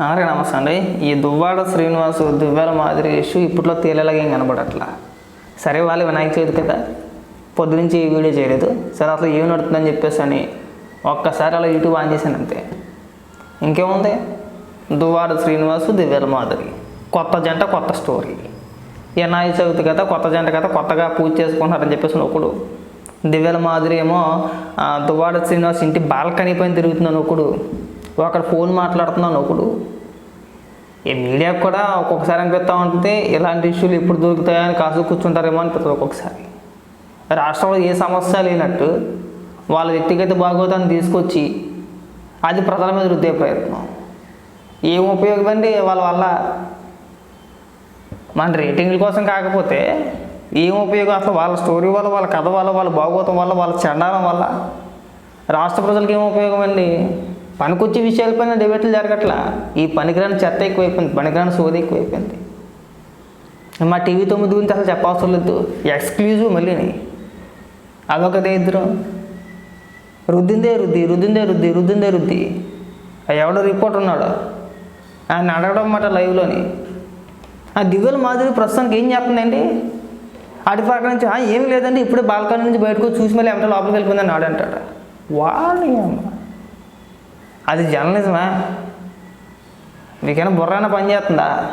ఆరే నమస్తే అండి. ఈ దువ్వాడ శ్రీనివాసు దువ్వాల మాదిరి ఇష్యూ ఇప్పట్లో తేలేలాగా ఏం కనబడట్లా? సరే వాళ్ళు వినాయక చవితి కదా పొద్దునుంచి ఈ వీడియో చేయలేదు. సరే అసలు ఏం నడుతుందని చెప్పేసి అని ఒక్కసారి అలా యూట్యూబ్ ఆన్ చేశాను అంతే. ఇంకేముంది? దువ్వాడ శ్రీనివాసు దివ్యాల మాదిరి. కొత్త జంట కొత్త స్టోరీ. వినాయక చవితి కదా కొత్త జంట కదా కొత్తగా పూజ చేసుకుంటున్నారని చెప్పేసి ఒకడు దివ్యాల మాదిరి ఏమో ఆ, దువ్వాడ శ్రీనివాస్ ఇంటి బాల్కనీ పైన తిరుగుతున్నాను ఒకడు ఒకడు ఫోన్ మాట్లాడుతున్నాను ఒకడు ఈ మీడియాకు కూడా ఒక్కొక్కసారి అనిపిస్తూ ఉంటుంది ఇలాంటి ఇష్యూలు ఎప్పుడు దొరుకుతాయని కాసు కూర్చుంటారేమో అనిపిస్తుంది ఒక్కొక్కసారి. రాష్ట్రంలో ఏ సమస్య లేనట్టు వాళ్ళ వ్యక్తిగత భాగవతాన్ని తీసుకొచ్చి అది ప్రజల మీద రుద్దే ప్రయత్నం. ఏం ఉపయోగమండి వాళ్ళ వల్ల? మన రేటింగ్ల కోసం కాకపోతే ఏం ఉపయోగం? అసలు వాళ్ళ స్టోరీ వల్ల వాళ్ళ కథ వల్ల వాళ్ళ భాగవతం వల్ల వాళ్ళ చండాలం వల్ల? రాష్ట్ర ప్రజలకు ఏం ఉపయోగం అండి? పనికొచ్చే విషయాలపైన డిబేట్లు జరగట్లా? ఈ పనికిరాని చెత్త ఎక్కువైపోయింది పనికిరాని సోది ఎక్కువైపోయింది. మా టీవీ తొమ్మిది గురించి అసలు చెప్పవసరం లేదు. ఎక్స్క్లూజివ్ మళ్ళీ. అదొక దరిద్రం రుద్దిందే రుద్ది రుద్దిందే రుద్ది రుద్దిందే రుద్ది. ఎవడో రిపోర్ట్ ఉన్నాడు. ఆయన అడగడం మాట లైవ్లోని. ఆ దివ్యల మాదిరి ప్రస్తుతానికి ఏం చెప్తుందండి అటు పక్క నుంచి ఏం లేదండి ఇప్పుడే బాల్కనీ నుంచి బయటకు చూసి మళ్ళీ ఏమంటే లోపలికి వెళ్ళిపోయిందని ఆడంటాడు. అంటాడు అది జర్నలిజమా? మీకైనా బుర్రైనా పని చేస్తుందా?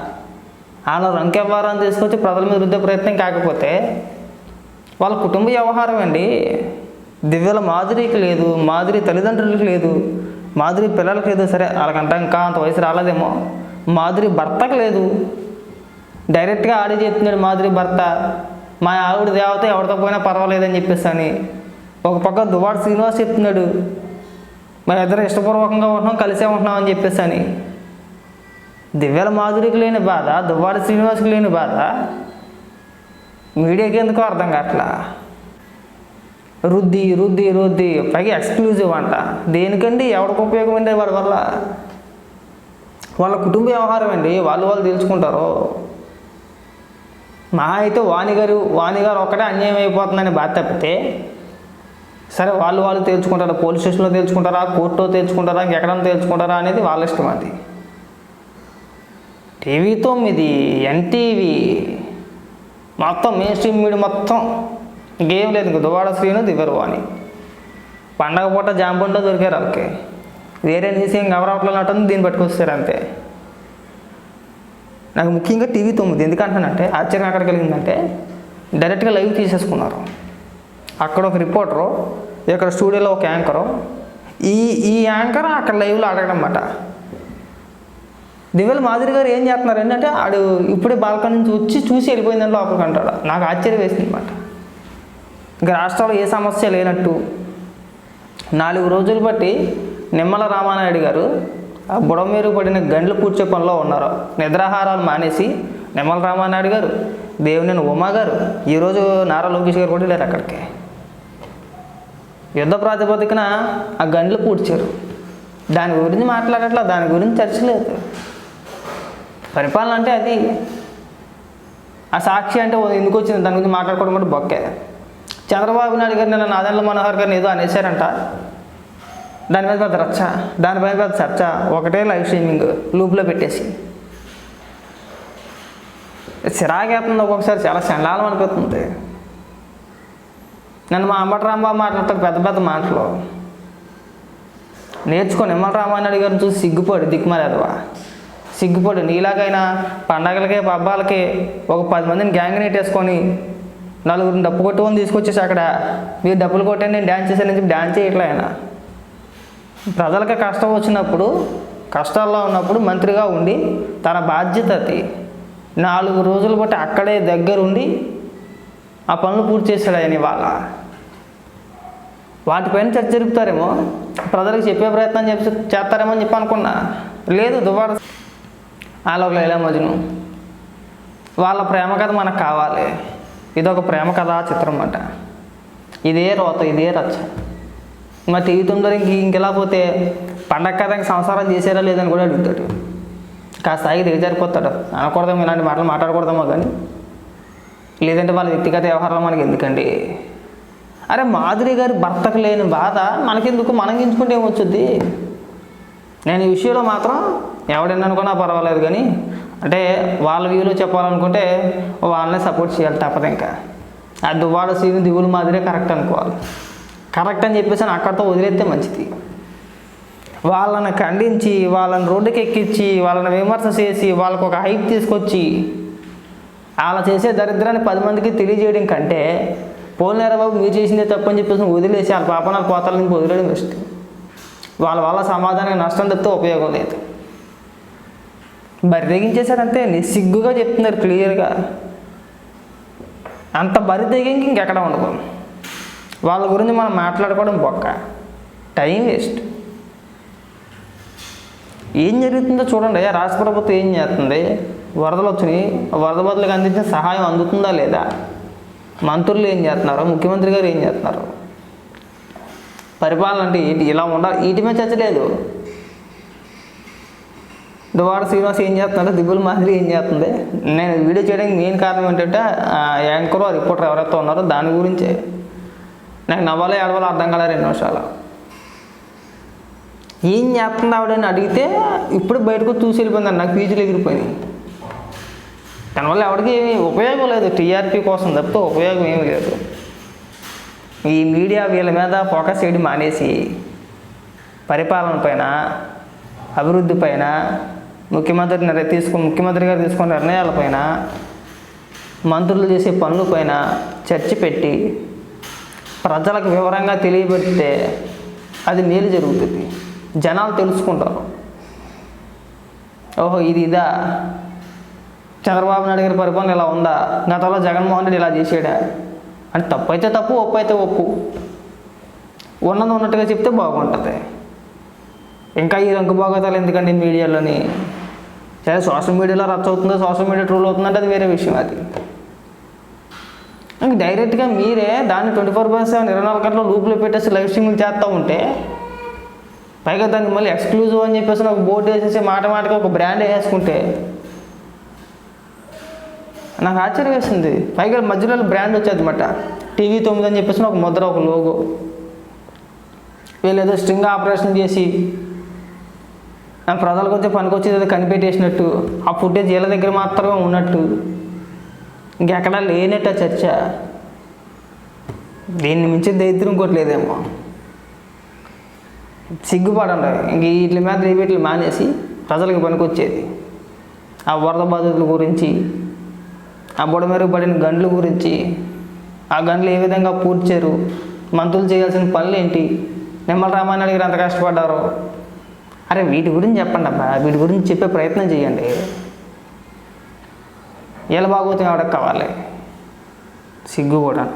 అలా రంకె తీసుకొచ్చి ప్రజల మీద రుద్దే ప్రయత్నం కాకపోతే వాళ్ళ కుటుంబ వ్యవహారం అండి దివ్యల మాధురికి లేదు మాధురి తల్లిదండ్రులకు లేదు మాధురి పిల్లలకి లేదు. సరే వాళ్ళకంటే ఇంకా అంత వయసు రాలేదేమో. మాధురి భర్తకు లేదు. డైరెక్ట్గా ఆడే చెప్తున్నాడు మాధురి భర్త. మా ఆవిడ దేవత ఎవరితో పోయినా పర్వాలేదని చెప్పేసి అని. ఒక పక్క దువాడు శ్రీనివాస్ చెప్తున్నాడు. మరి ఇద్దరు ఇష్టపూర్వకంగా ఉంటున్నాం కలిసే ఉంటున్నాం అని చెప్పేసి అని దివ్యాల మాధురికి లేని బాధ దువ్వాడ శ్రీనివాస్కి లేని బాధ. మీడియాకి ఎందుకో అర్థం కావట్లా? రుద్ది రుద్ది రుద్ది పైగా ఎక్స్క్లూజివ్ అంట. దేనికండి? ఎవరికి ఉపయోగం అండి వాడి వల్ల? వాళ్ళ కుటుంబ వ్యవహారం అండి వాళ్ళు వాళ్ళు తెలుసుకుంటారు. మా అయితే వాణిగారు వాణిగారు ఒక్కటే అన్యాయం అయిపోతుందని బాధ తప్పితే సరే వాళ్ళు వాళ్ళు తేల్చుకుంటారా? పోలీస్ స్టేషన్లో తేల్చుకుంటారా? కోర్టులో తేల్చుకుంటారా? ఇంకెక్కడన్నా తేల్చుకుంటారా అనేది వాళ్ళ ఇష్టం అది. టీవీ తొమ్మిది ఎన్టీవీ మొత్తం మెయిన్ స్ట్రీమ్ మీడియా మొత్తం. ఇంకేం లేదు ఇంక దువాడ శ్రీను అని. పండగ పూట జాంబండ్లో దొరికారు వాళ్ళకి. వేరే న్యూస్ ఏం గవరావట్లేదు దీన్ని పట్టుకొస్తారు అంతే. నాకు ముఖ్యంగా టీవీ తొమ్మిది ఎందుకంటానంటే ఆశ్చర్యం ఎక్కడ కలిగిందంటే డైరెక్ట్గా లైవ్ తీసేసుకున్నారు. అక్కడ ఒక రిపోర్టరు ఇక్కడ స్టూడియోలో ఒక యాంకరు. ఈ ఈ యాంకర్ అక్కడ లైవ్లో అడగడం అన్నమాట దివ్యల మాదిరి గారు ఏం చేస్తున్నారు ఏంటంటే ఆడు ఇప్పుడే బాల్కనీ నుంచి వచ్చి చూసి వెళ్ళిపోయిందని లోపలికి అంటాడు. నాకు ఆశ్చర్యం వేసింది అనమాట ఇంకా రాష్ట్రంలో ఏ సమస్య లేనట్టు. నాలుగు రోజులు బట్టి నిమ్మల రామానాయుడు గారు ఆ బుడమేరు పడిన గండ్లు పూడ్చే పనిలో ఉన్నారు. నిద్రాహారాలు మానేసి నిమ్మల రామానాయుడు గారు దేవుని ఉమా గారు ఈరోజు నారా లోకేష్ గారు కూడా లేరు అక్కడికి. యుద్ధ ప్రాతిపదికన ఆ గండ్లు పూడ్చారు. దాని గురించి మాట్లాడట్లా దాని గురించి చర్చ లేదు. పరిపాలన అంటే అది. ఆ సాక్షి అంటే ఎందుకు వచ్చింది? దాని గురించి మాట్లాడుకోవడం కూడా బొక్కే. చంద్రబాబు నాయుడు గారు నిన్న నాదెండ్ల మనోహర్ గారిని ఏదో అనేశారంట. దాని మీద పెద్ద రచ్చ. దాని మీద పెద్ద చర్చ. ఒకటే లైవ్ స్ట్రీమింగ్ లూప్లో పెట్టేసి. చిరాకేస్తుంది ఒక్కొక్కసారి చాలా చండాలం అనిపిస్తుంది. నన్ను మా అంబటి రాంబాబు మాట్లాడతాడు పెద్ద పెద్ద మాటలు. నేర్చుకో నిమ్మల రామానాయుడు గారిని చూసి సిగ్గుపడు దిక్కుమలేదవా సిగ్గుపడు నీలాగైనా పండగలకి పబ్బాలకి ఒక పది మందిని గ్యాంగ్ నెట్టేసుకొని నలుగురిని డప్పు కొట్టుకొని తీసుకొచ్చేసి అక్కడ మీరు డబ్బులు కొట్టండి నేను డ్యాన్స్ చేశాను చెప్పి డ్యాన్స్ చేయట్లే ఆయన. ప్రజలకి కష్టం వచ్చినప్పుడు కష్టాల్లో ఉన్నప్పుడు మంత్రిగా ఉండి తన బాధ్యత అది నాలుగు రోజులు బట్టి అక్కడే దగ్గరుండి ఆ పనులు పూర్తి చేశాడు ఆయన ఇవాళ. వాటిపైన చర్చ జరుపుతారేమో. ప్రజలకు చెప్పే ప్రయత్నం చెప్పి చేస్తారేమో అని చెప్పి అనుకున్నా. లేదు దువాడ ఆలో లైలా మజును? వాళ్ళ ప్రేమ కథ మనకు కావాలి. ఇదొక ప్రేమ కథ చిత్రం అన్నమాట ఇదే రోత ఇదే రచ్చ. మా టీవీ తొమ్మిది ఇంక ఇంకెలా పోతే పండగ కథ సంసారం చేసారా లేదని కూడా అడుగుతాడు. కాస్త స్థాయికి దిగజారిపోతాడు అనకూడదేమో ఇలాంటి మాటలు మాట్లాడకూడదేమో కానీ. లేదంటే వాళ్ళ వ్యక్తిగత వ్యవహారాలు మనకి ఎందుకండి? అరే మాధురి గారి భర్తకు లేని బాధ మనకెందుకు? మనం ఎంచుకుంటే ఏమొచ్చుద్ది? నేను ఈ విషయంలో మాత్రం ఎవడన్నా అనుకున్నా పర్వాలేదు కానీ అంటే వాళ్ళ వ్యూలో చెప్పాలనుకుంటే వాళ్ళనే సపోర్ట్ చేయాలి తప్పదు ఇంకా. ఆ దువ్వాడ సీను దిగులు మాదిరే కరెక్ట్ అనుకోవాలి. కరెక్ట్ అని చెప్పేసి అక్కడితో వదిలేస్తే మంచిది. వాళ్ళని ఖండించి వాళ్ళని రోడ్డుకి ఎక్కించి వాళ్ళని విమర్శ చేసి వాళ్ళకు ఒక హైప్ తీసుకొచ్చి అలా చేసే దరిద్రాన్ని పది మందికి తెలియజేయడం కంటే పోలేరా బాబు మీరు చేసిందే తప్పని చెప్పేసి వదిలేసి వాళ్ళ పాపనాలు పోతాల నుంచి వదిలేయడం బెస్ట్ వాళ్ళ వల్ల సమాధానం నష్టం తప్పితే ఉపయోగం లేదు. బరి తెగించేశారంతే నిస్సిగ్గుగా చెప్తున్నారు క్లియర్గా. అంత బరి తెగింకి ఇంకెక్కడ ఉండదు. వాళ్ళ గురించి మనం మాట్లాడుకోవడం బొక్క. Time waste. ఏం జరుగుతుందో చూడండి అయ్యా రాష్ట్ర ప్రభుత్వం ఏం చేస్తుంది? వరదలు వచ్చినాయి వరద బదులకు అందించిన సహాయం అందుతుందా లేదా? మంత్రులు ఏం చేస్తున్నారు? ముఖ్యమంత్రి గారు ఏం చేస్తున్నారు? పరిపాలన అంటే ఏంటి? ఇలా ఉండాలి. వీటి మీద చర్చ లేదు. దువాడ శ్రీనివాస్ ఏం చేస్తున్నాడు? దిగులు మాదిరి ఏం చేస్తుంది? నేను వీడియో చేయడానికి మెయిన్ కారణం ఏంటంటే యాంకరు యాంకర్ రిపోర్టర్ ఎవరైతే ఉన్నారో దాని గురించే. నాకు నవ్వాలో ఏడవాలో అర్థం కాలే రెండు నిమిషాలు. ఏం చేస్తుంది ఆవిడని అడిగితే ఇప్పుడు బయటకు చూసి వెళ్ళిపోయింది నాకు ఫీజులు ఎగిరిపోయింది దానివల్ల ఎవరికి ఉపయోగం లేదు. టీఆర్పీ కోసం తప్పితే ఉపయోగం ఏమీ లేదు. ఈ మీడియా వీళ్ళ మీద ఫోకస్ చేయడం మానేసి పరిపాలన పైన అభివృద్ధి పైన ముఖ్యమంత్రి నిర్ణయం తీసుకుని ముఖ్యమంత్రి గారు తీసుకున్న నిర్ణయాలపైన మంత్రులు చేసే పనులపైన చర్చ పెట్టి ప్రజలకు వివరంగా తెలియబెడితే అది మేలు జరుగుతుంది. జనాలు తెలుసుకుంటారు. ఓహో ఇది ఇదా? చంద్రబాబు నాయుడు గారి పరిపాలన ఇలా ఉందా? గతంలో జగన్మోహన్ రెడ్డి ఇలా చేసాడా అంటే తప్పు అయితే తప్పు ఒప్పు అయితే ఒప్పు. ఉన్నది ఉన్నట్టుగా చెప్తే బాగుంటుంది. ఇంకా ఈ రంకు బాగోతాలు ఎందుకండి మీడియాలోని? సరే సోషల్ మీడియాలో రచ్చ అవుతుందో సోషల్ మీడియా ట్రోల్ అవుతుందంటే అది వేరే విషయం అది. ఇంక డైరెక్ట్గా మీరే దాన్ని ట్వంటీ ఫోర్ బై సెవెన్ ఇరవై నాలుగు గంటల లూప్లో పెట్టేసి లైవ్ స్ట్రీమింగ్ చేస్తూ ఉంటే పైగా దాన్ని మళ్ళీ ఎక్స్క్లూజివ్ అని చెప్పేసి ఒక బోర్డు వేసేసి మాట మాటగా ఒక బ్రాండ్ వేసుకుంటే నాకు ఆశ్చర్యం వేసింది. పైగా మధ్యలో బ్రాండ్ వచ్చేది అనమాట టీవీ తొమ్మిది అని చెప్పేసి ఒక ముద్ర ఒక లోగో వీళ్ళు ఏదో స్ట్రింగ్ ఆపరేషన్ చేసి ప్రజలకు వచ్చే పనికొచ్చేది ఏదో కనిపెట్టేసినట్టు ఆ ఫుటేజ్ వీళ్ళ దగ్గర మాత్రమే ఉన్నట్టు. ఇంకెక్కడా లేనట్టు ఆ చర్చ. దీన్ని మించి దరిద్రం కొట్టలేదేమో సిగ్గుపడండి. ఇంక వీటి మీద వీటిని మానేసి ప్రజలకు పనికొచ్చేది. ఆ వరద బాధితుల గురించి ఆ బుడమెరుగు పడిన గండ్ల గురించి. ఆ గండ్లు ఏ విధంగా పూడ్చారు? మంతులు చేయాల్సిన పనులు ఏంటి నిమ్మల రామాయణ గారు ఎంత కష్టపడ్డారు? అరే వీటి గురించి చెప్పండి అబ్బా. వీటి గురించి చెప్పే ప్రయత్నం చేయండి. ఎలా బాగోతుంది ఆవిడకి కావాలి? సిగ్గు కూడా.